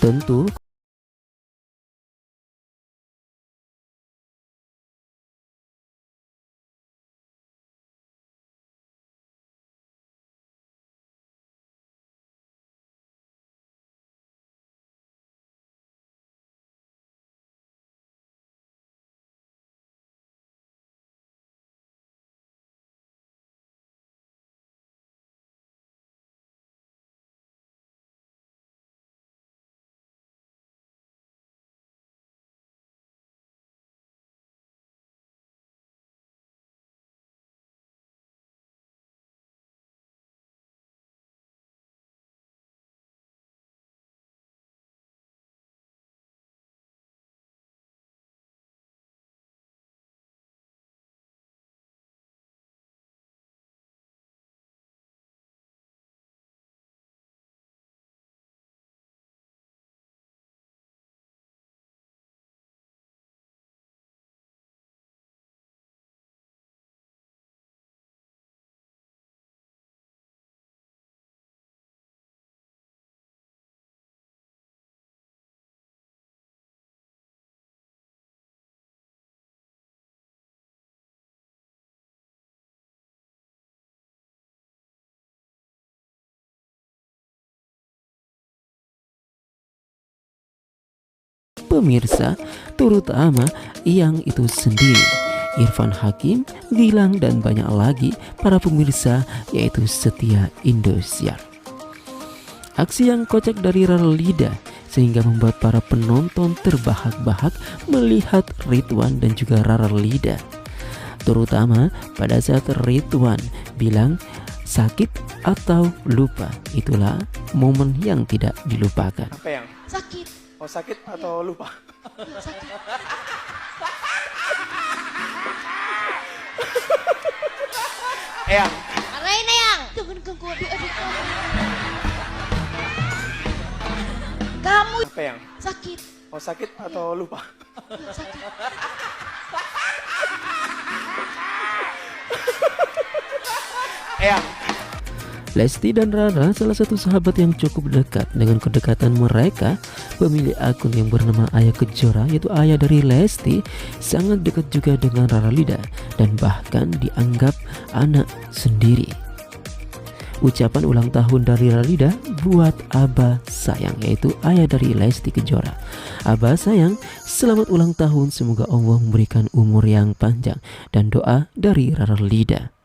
等等 pemirsa, terutama yang itu sendiri. Irfan Hakim, Gilang dan banyak lagi para pemirsa yaitu setia Indosiar. Aksi yang kocak dari Rara Lida sehingga membuat para penonton terbahak-bahak melihat Ridwan dan juga Rara Lida. Terutama pada saat Ridwan bilang sakit atau lupa. Itulah momen yang tidak dilupakan. Apa yang? Sakit. Oh sakit atau lupa? Sakit. Eyang, Marahin na yang. Jangan ganggu adik-adik kamu. Kamu apa yang? sakit. Oh sakit atau lupa? Sakit. Eyang, Lesti dan Rara salah satu sahabat yang cukup dekat dengan kedekatan mereka pemilik akun yang bernama Ayah Kejora yaitu ayah dari Lesti sangat dekat juga dengan Rara Lida dan bahkan dianggap anak sendiri. Ucapan ulang tahun dari Rara Lida buat Abah sayang yaitu ayah dari Lesti Kejora. Abah sayang selamat ulang tahun semoga Allah memberikan umur yang panjang dan doa dari Rara Lida